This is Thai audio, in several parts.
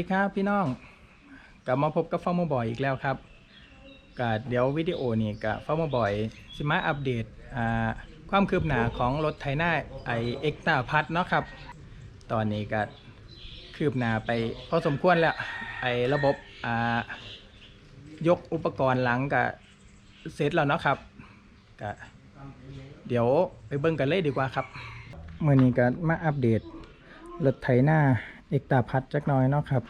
สวัสดีครับพี่น้องกลับมาพบกับฟาร์มบอยอีกแล้วครับก็เดี๋ยววิดีโอนี้กับฟาร์มบอยสิมาอัปเดตความคืบหน้าของรถไถนาไอเอ็กตาพัทเนาะครับ ตอนนี้ก็คืบหน้าไปพอสมควรแล้วไอระบบยกอุปกรณ์หลังก็เสร็จแล้วเนาะครับก็เดี๋ยวไปเบิ่งกันเลยดีกว่าครับเมื่อนี้ก็มาอัปเดตรถไถนา เอกตาพัดจักน้อยเนาะครับ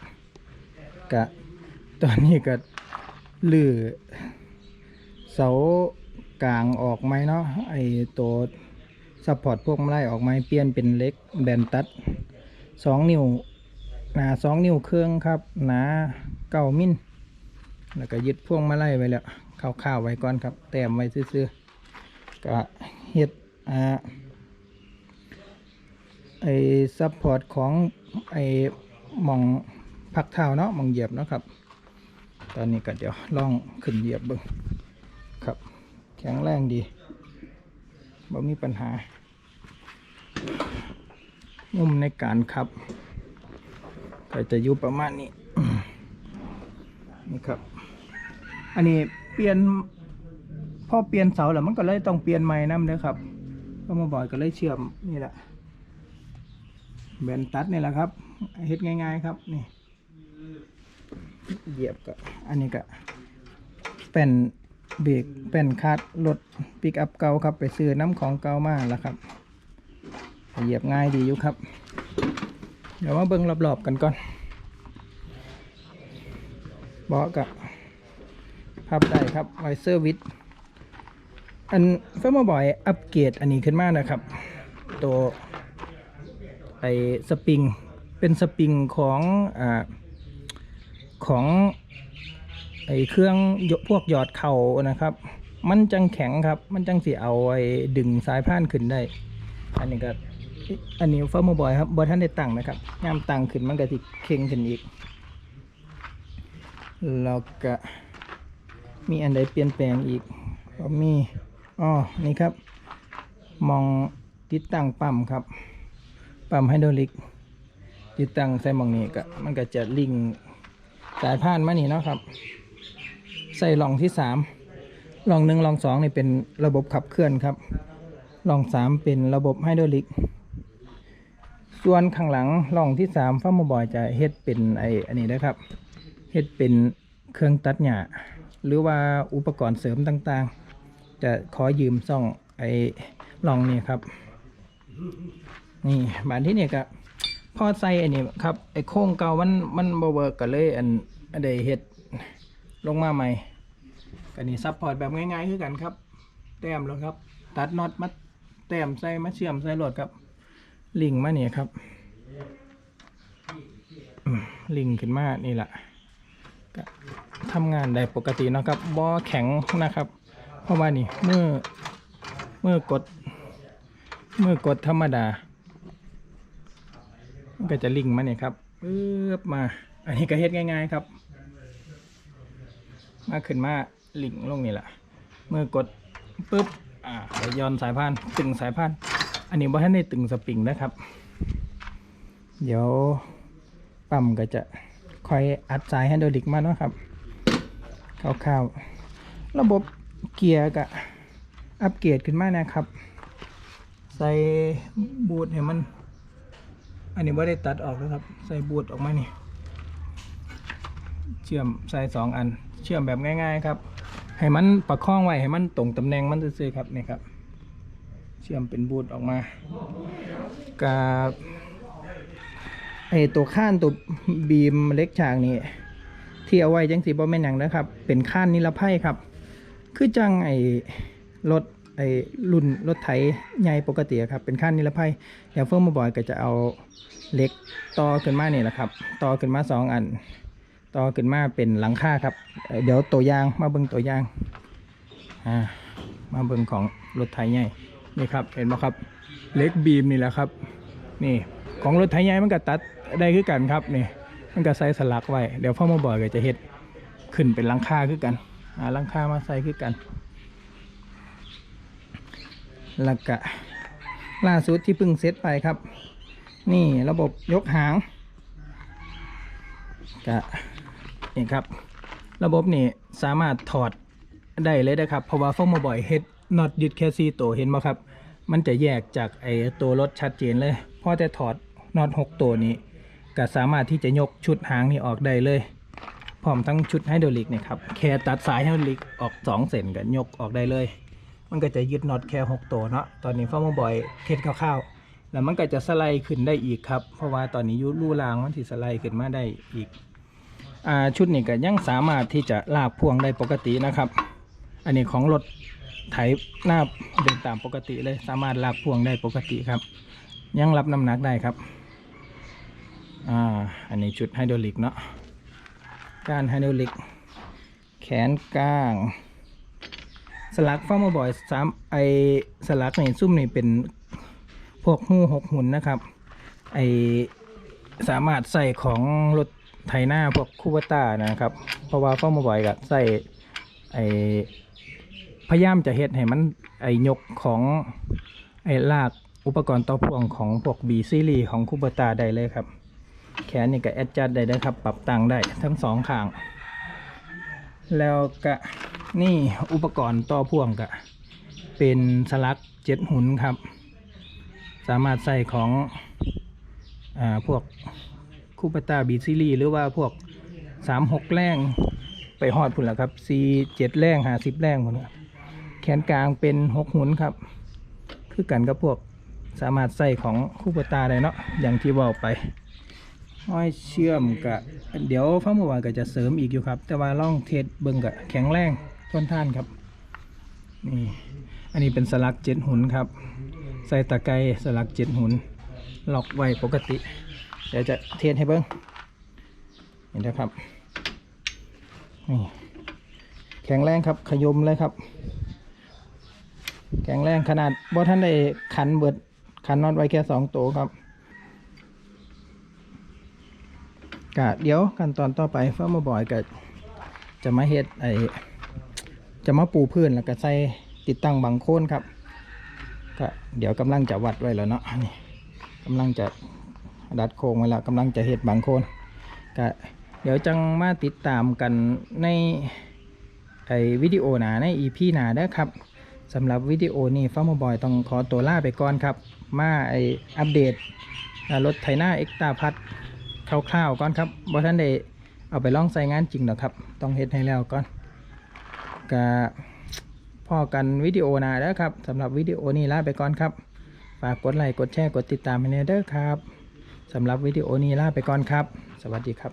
กะตอนนี้ก็ลือเสากลางออกไหมเนาะไอตัวซัพพอร์ตพวกไม้ออกไหมเปลี่ยนเป็นเล็กแบนตัดสองนิ้วหนาสองนิ้วเครื่องครับหนาเก้ามิลแล้วก็ยึดพวงมาลัยไว้แล้วข้าวๆไว้ก่อนครับ แต้มไว้ซื่อๆก็เฮ็ดอ่า ไอ้ซัพพอร์ตของไอ้หมองพักเท้าเนาะหมองเหยียบเนาะครับ ตอนนี้ก็เดี๋ยวลองขึ้นเหยียบเบิ่งครับ แข็งแรงดีบ่มีปัญหามุมในการขับก็จะอยู่ประมาณนี้นี่ครับ อันนี้เปลี่ยนพอเปลี่ยนเสาแล้วมันก็เลยต้องเปลี่ยนใหม่น้ำเด้อครับ ก็มาบ่อยก็เลยเชื่อมนี่แหละ แบนตัดนี่แหละครับเฮ็ดง่าย ๆ ครับนี่เหยียบก็อันนี้ก็แป้นเบรกแป้นคาดรถปิกอัพเก่าครับ ไปซื้อน้ำของเก่ามาแล้วครับ เหยียบง่ายดีอยู่ครับ เดี๋ยวมาเบิ่งรอบๆกันก่อนเบาะกับพับได้ครับไวเซอร์วิทอันเฟอร์มาบ่อยอัปเกรดอันนี้ขึ้นมานะครับ ตัว ไอสปริง เป็นสปริงของอของไอเครื่องพวกหยอดเข่านะครับ มันจังแข็งครับ มันจังสิเอาไอ้ดึงสายพานขึ้นได้ อันนี้ก็อันนี้เฟิร์มบอยครับบอท่านได้ตั้งนะครับยามตั้งขึ้นมันก็สิเข่งขึ้นอีกแล้วก็มีอันใดเปลี่ยนแปลงอีกก็มีอ๋อนี่ครับ มองติดตั้งปั๊มครับ ปั๊มไฮดรอลิก ติดตั้งใส่หมองนี้ก็มันก็จะลิงสายพานมานี่เนาะครับ ใส่หลองที่สามหลองหนึ่งหลองสองนี่เป็นระบบขับเคลื่อนครับหลองสามเป็นระบบไฮดรอลิก ส่วนข้างหลังหลองที่สามฟ้ามบอยจะเฮ็ดเป็นไออันนี้นะครับเฮ็ดเป็นเครื่องตัดหญ้าหรือว่าอุปกรณ์เสริมต่างๆ จะขอยืมซ่องไอลองนี่ครับ นี่บานที่นี่ก็พอใส่อันนี้ครับไอ้โค้งเก่ามันมันบเวิร์กก็เลยอันอันใดเฮ็ดลงมาใหม่ก็นี่ซัพพอร์ตแบบง่ายๆคือกันครับ แต้มแล้วครับ ตัดน็อตมาแต้มใส่มาเชื่อมใส่รถครับ ลิงมาเนี่ยครับ ลิงขึ้นมานี่แหละก็ทำงานได้ปกตินะครับบอแข็งนะครับ เพราะว่านี่เมื่อเมื่อกดเมื่อกดธรรมดา มันก็จะลิงมาเนี่ยครับปึ๊บมา อันนี้ก็เฮ็ดง่าย ๆครับ มาขึ้นมาลิงลงนี่แหละเมื่อกดปึ๊บอ่าย้อนสายพานตึงสายพานอันนี้บ่ทันได้ตึงสปริงนะครับ เดี๋ยวปั๊มก็จะคอยอัดสายไฮดรอลิกมาเนาะครับคร่าวๆระบบเกียร์ก็อัปเกรดขึ้นมานะครับ ใส่บูทให้มัน อันนี้ไม่ได้ตัดออกนะครับ ใส่บูทออกมานี่ เชื่อมใส่สองอัน เชื่อมแบบง่าย ๆ ครับ ให้มันประคองไว้ให้มันตรงตำแหน่งมันซื่อๆครับนี่ครับ เชื่อมเป็นบูทออกมา กับไอตัวข้านตัวบีมเล็กฉากนี่ที่เอาไว้จังสีบ่แม่นหยังนะครับ เป็นข้านนิรภัยครับ คือจังไอรถ ไอ้รุ่นรถไถใหญ่ปกติครับ เป็นขั้นนิรภัยอย่างเฟิร์มบอยก็จะเอาเหล็กต่อขึ้นมาเนี่ยแหละครับ ต่อขึ้นมาสองอัน ต่อขึ้นมาเป็นหลังคาครับ เดี๋ยวตัวยางมาเบิ่งตัวยางอ่ามาเบิ่งของรถไถใหญ่นี่ครับเห็นไหมครับเหล็กบีมนี่แหละครับ นี่ของรถไถใหญ่มันก็ตัดได้คือกันครับนี่มันก็ใส่สลักไว้เดี๋ยวพ่อมาบอกก็จะเฮ็ดขึ้นเป็นหลังคาคือกันหาหลังคามาใส่คือกัน แล้วก็ล่าสุดที่เพิ่งเซตไปครับ นี่ระบบยกหางก็นี่ครับ ระบบนี่สามารถถอดได้เลยนะครับ เพราะว่าฟงมาบ่อยเฮ็ดน็อตยึดแค่ซีตัวเห็นไหมครับ มันจะแยกจากไอ้ตัวรถชัดเจนเลยพอจะถอดน็อตหกตัวนี้ ก็สามารถที่จะยกชุดหางนี่ออกได้เลย พร้อมทั้งชุดไฮดรอลิกนี่ครับแค่ตัดสายไฮดรอลิกออก2เส้นก็ยกออกได้เลย มันก็จะยึดน็อตแค่6ตัวเนาะตอนนี้ฟ้ามาบ่อยเทสคร่าวๆแล้วมันก็จะสไลด์ขึ้นได้อีกครับ เพราะว่าตอนนี้ยุรูรางมันที่สไลด์ขึ้นมาได้อีกอ่าชุดนี้ก็ยังสามารถที่จะลากพ่วงได้ปกตินะครับ อันนี้ของรถไถหน้าเดินตามปกติเลยสามารถลากพ่วงได้ปกติครับ ยังรับน้ำหนักได้ครับอ่าอันนี้ชุดไฮดรอลิกเนาะการไฮดรอลิก แขนกลาง สลักฟ้ามาบ่อยสามไอสลักนี่ซุ่มนี่เป็นพวกหูหกหุ่นนะครับ ไอสามารถใส่ของรถไถหน้าพวกคูเปต้านะครับ เพราะว่าฟ้ามาบ่อยกับใส่ไอพยายามจะเฮ็ดให้มันไอยกของไอลากอุปกรณ์ต่อพ่วงของพวกบีซีรีของคูเปต้าได้เลยครับ แขนนี่ก็แอดจัดได้นะครับ ปรับตั้งได้ทั้งสองข้าง แล้วก็ นี่อุปกรณ์ต่อพ่วงก็เป็นสลักเจ็ดหุ่นครับ สามารถใส่ของอพวกคูปตาบีซิลีหรือว่าพวกสามหกแรงไปฮอดพุ่นละครับซีเจ็ดแรงหาสิบแรงหมดละแขนกลางเป็นหกหุ่นครับ คือกันกับพวกสามารถใส่ของคูปตาได้เนาะอย่างที่บอกไปห้อยเชื่อมกะเดี๋ยวฟ้าเมื่อวานก็จะเสริมอีกอยู่ครับ แต่ว่าล่องเทสเบิ่งกะแข็งแรง ทนท่านครับนี่อันนี้เป็นสลักเจ็ดหุนครับ ใส่ตะไคร้สลักเจ็ดหุนล็อกไว้ปกติเดี๋ยวจะเทสให้เบิ่งเห็นนะครับนี่แข็งแรงครับขยมเลยครับ แข็งแรงขนาดบ่ท่านได้ขันเบิดขันน็อตไว้แค่สองตัวครับกะเดี๋ยวขั้นตอนต่อไปเฟิร์มบอยก็จะมาเฮ็ดไอ จะมาปูพื้นแล้วก็ใส่ติดตั้งบังโคนครับก็เดี๋ยวกำลังจะวัดไว้แล้วเนาะนี่กำลังจะดัดโครงไว้แล้วกำลังจะเฮ็ดบังโคนก็เดี๋ยวจังมาติดตามกันในไอวิดีโอหนาใน EP หนาเด้อครับสำหรับวิดีโอนี้ฟ้ามบอยต้องขอตัวลาไปก่อนครับ มาไออัปเดตรถไถนาเอ็กตาพัดคร่าวๆก่อนครับบ่ท่านได้เอาไปลองใส่งานจริงหรอกครับ ต้องเฮ็ดให้แล้วก่อน ก็พ่อกันวิดีโอหนาแล้วครับสำหรับวิดีโอนี้ลาไปก่อนครับ ฝากกดไลค์กดแชร์กดติดตามให้แน่เด้อครับสำหรับวิดีโอนี้ลาไปก่อนครับ สวัสดีครับ